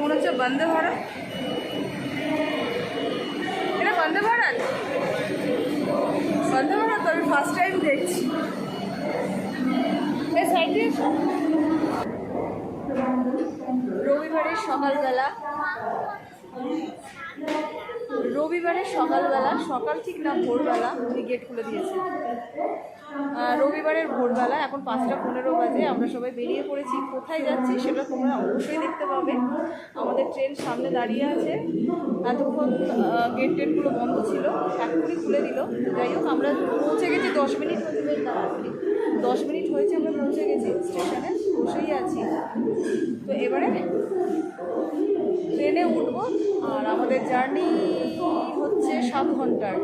মনে হচ্ছে বন্দে ভারত। এটা বন্দে ভারত? বন্দে ভারত আমি ফার্স্ট টাইম দেখছি। রবিবারের সকালবেলা রবিবারের সকালবেলা, সকাল ঠিক না ভোরবেলা, উনি গেট খুলে দিয়েছে। রবিবারের ভোরবেলা, এখন পাঁচটা পনেরো বাজে, আমরা সবাই বেরিয়ে পড়েছি। কোথায় যাচ্ছি সেটা তোমরা অবশ্যই দেখতে পাবে। আমাদের ট্রেন সামনে দাঁড়িয়ে আছে। এতক্ষণ গেট টেটগুলো বন্ধ ছিল। এখনই খুলে দিল। যাই হোক, আমরা পৌঁছে গেছি দশ মিনিট। বেশ তাড়াতাড়ি দশ মিনিট হয়েছে, আমরা পৌঁছে গেছি স্টেশনে, বসেই আছি। তো এবারে ট্রেনে উঠবো, আর আমাদের জার্নি হচ্ছে সাত ঘণ্টার।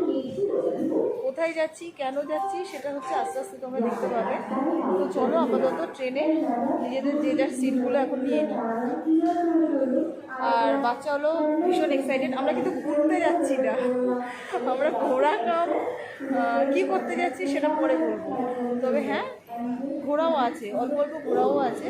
কোথায় যাচ্ছি, কেন যাচ্ছি, সেটা হচ্ছে আস্তে আস্তে তোমরা দেখতে পাবে। তো চলো আপাতত ট্রেনে নিজেদের যে যার সিটগুলো এখন নিয়ে নিই। আর বাচ্চা হলো ভীষণ এক্সাইটেড আমরা কিন্তু ঘুরতে যাচ্ছি না। আমরা ঘোরা কাম কী করতে যাচ্ছি সেটা পরে বলব। তবে হ্যাঁ ঘোরাও আছে, অল্প অল্প ঘোরাও আছে।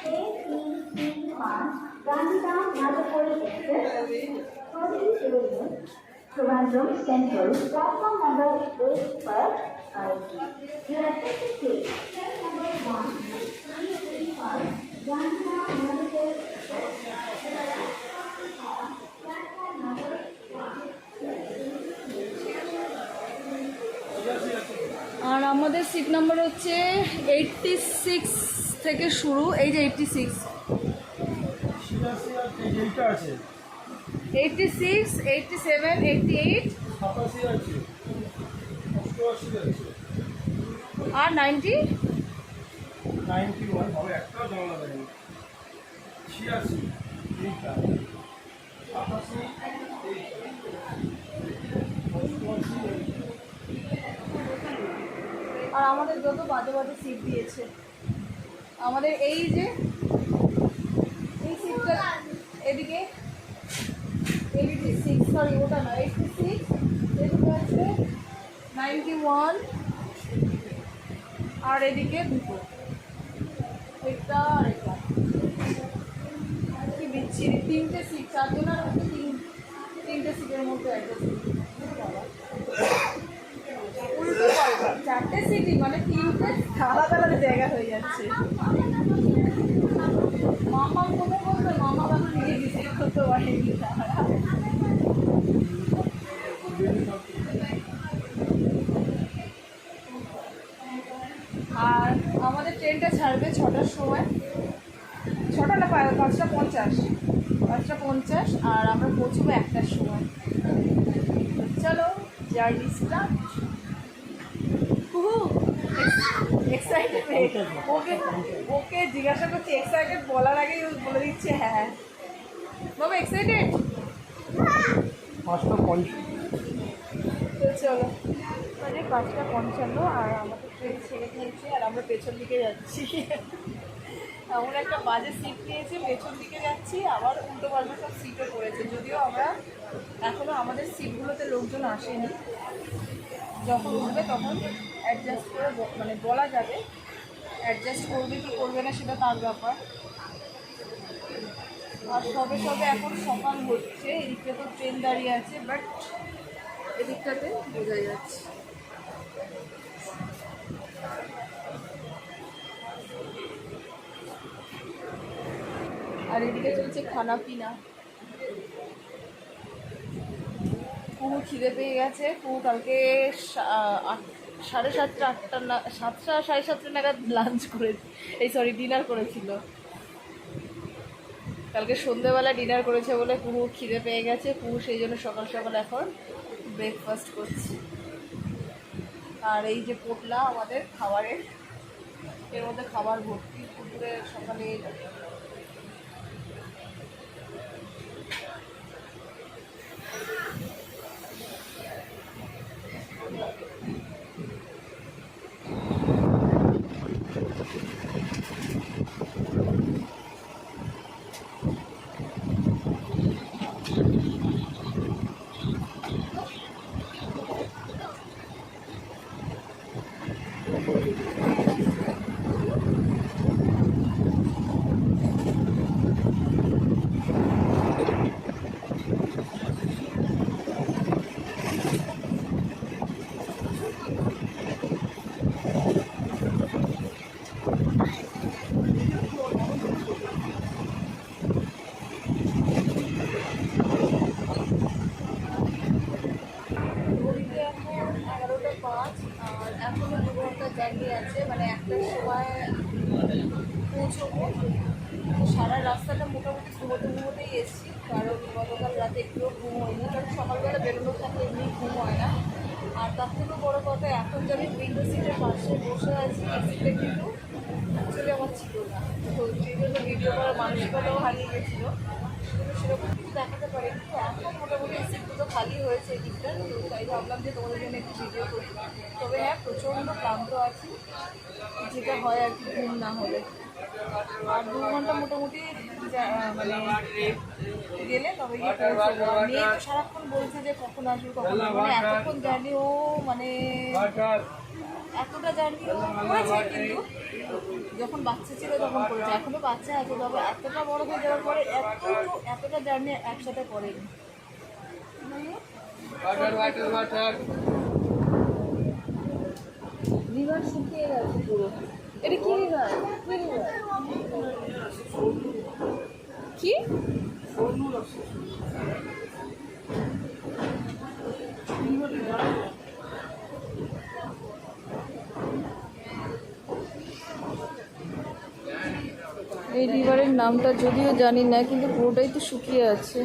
APC1 Gandhidham Madhapuri Express, Holy Union, Trivandrum Central, platform number 8 per IT. You have ticket plate, train number 1, 335, Gandhidham Madhapuri Express. আর আমাদের সিট নাম্বার হচ্ছে এইটটি সিক্স থেকে শুরু, এই যে eighty six eighty six eighty seven eighty eight আর ninety আর আমাদের যত বাজে বাজে সিট দিয়েছে। আমাদের এই যে, এই সিটটা এদিকে সিক্স না সিক্স আছে ওয়ান আর এদিকে দুটো। এটা আর এটা। কি বিচ্ছিরি, তিনটে সিট চারজন আর হচ্ছে তিন, তিনটে সিটের মধ্যে একটা সিট উল্টো পাল্টা চারটে সিটি মানে তিনটে আলাদা আলাদা জায়গা হয়ে যাচ্ছে। মামা কোনো বলবে মামা কেন নিজে ডিসাইড করতে পারেনি আর আমাদের ট্রেনটা ছাড়বে ছটার সময়। ছটা না পাঁচটা পঞ্চাশ। পাঁচটা পঞ্চাশ আর আমরা পৌঁছবো একটার সময়। চলো journey start excited okay okay জিজ্ঞাসা করছি এক্সাইটেড বলার আগেই বলে দিচ্ছে হ্যাঁ বাবা এক্সাইটেড পাঁচটা পঞ্চাশ। তো চলো। মানে পাঁচটা পঞ্চান্ন আর আমাদের ট্রেন ছেড়ে দিয়েছে আর আমরা পেছন দিকে যাচ্ছি। এমন একটা বাজে সিট নিয়েছে পেছন দিকে যাচ্ছি আবার উল্টো পাল্টা সব সিটও পড়েছে। যদিও আমরা এখনও আমাদের সিটগুলোতে লোকজন আসেনি। যখন উঠবে তখন অ্যাডজাস্ট করে মানে বলা যাবে। অ্যাডজাস্ট করবে কি করবে না সেটা তার ব্যাপার। আর সবে সবে এখন সকাল হচ্ছে এদিকটা তো ট্রেন দাঁড়িয়ে আছে বাট এদিকটাতে বোঝা যাচ্ছে। আর এদিকে চলছে খানা পিনা পুরো খিদে পেয়ে গেছে। পুরো কালকে সাড়ে সাতটা, আটটা না সাতটা, সাড়ে সাতটা নাগাদ লাঞ্চ করে এই সরি ডিনার করেছিল। কালকে সন্ধেবেলা ডিনার করেছে বলে পুরো খিদে পেয়ে গেছে। পুরো সেই জন্য সকাল সকাল এখন ব্রেকফাস্ট করছি। আর এই যে পোটলা আমাদের খাবারের, এর মধ্যে খাবার ভর্তি। দুপুরে সকালে এখন দু ঘণ্টা জার্নি আছে মানে একটার সময় পৌঁছবো। সারা রাস্তাটা মোটামুটি ঘুমোতে ঘুমোতেই এসেছি, কারণ গতকাল রাতে একটুও ঘুম হয়নি, কারণ সকালবেলা বেরোনো থাকে এমনি ঘুম হয় না। আর তার থেকেও বড় কথা, এখন যে আমি উইন্ডো সিটের পাশে বসে আছি কিন্তু অ্যাকচুয়ালি আমার ছিল না। তো সেই জন্য ভিডিও করার মানসিকতাও হারিয়ে গেছিল। কিন্তু সেরকম কিছু দেখাতে পারি তো এখন মোটামুটি এই সিটগুলো খালি হয়েছে এই দিকটা। তো তাই ভাবলাম যে তোমাদের জন্য একটু ভিডিও করি। তবে হ্যাঁ প্রচণ্ড ক্লান্ত আছি। যেটা হয় আর কি, ঘুম না হলে। আর দু ঘণ্টা মোটামুটি মানে গেলে তবে গিয়ে পৌঁছবো মেয়ে তো সারাক্ষণ বলছে যে কখন আসবে, কখন মানে এতক্ষণ জার্নি, ও মানে এতটা জার্নি করেছে কিন্তু যখন বাচ্চা ছিল তখন করেছে। এখনও বাচ্চা আছে তবে এতটা বড় হয়ে যাওয়ার পরে এত এতটা জার্নি একসাথে করেনি। রিভার শুকিয়ে গেছে পুরো। এটা কি রিভার? কি রিভার? কি? এই রিভারের নামটা যদিও জানি না কিন্তু পুরোটাই তো শুকিয়ে আছে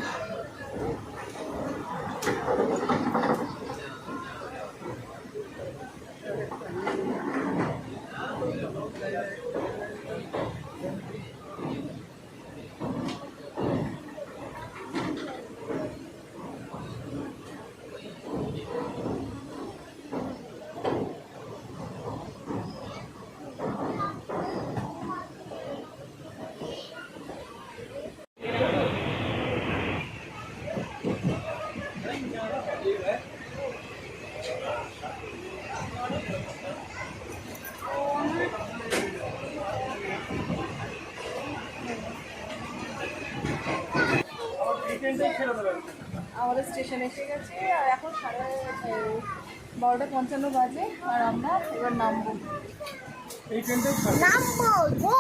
এই ট্রেনটাই ছেড়ে দেবেন আমাদের স্টেশন এসে গেছে আর এখন সাড়ে বারোটা পঞ্চান্ন বাজে আর আমরা এবার নামবো। এই ট্রেনটা নামবো গো!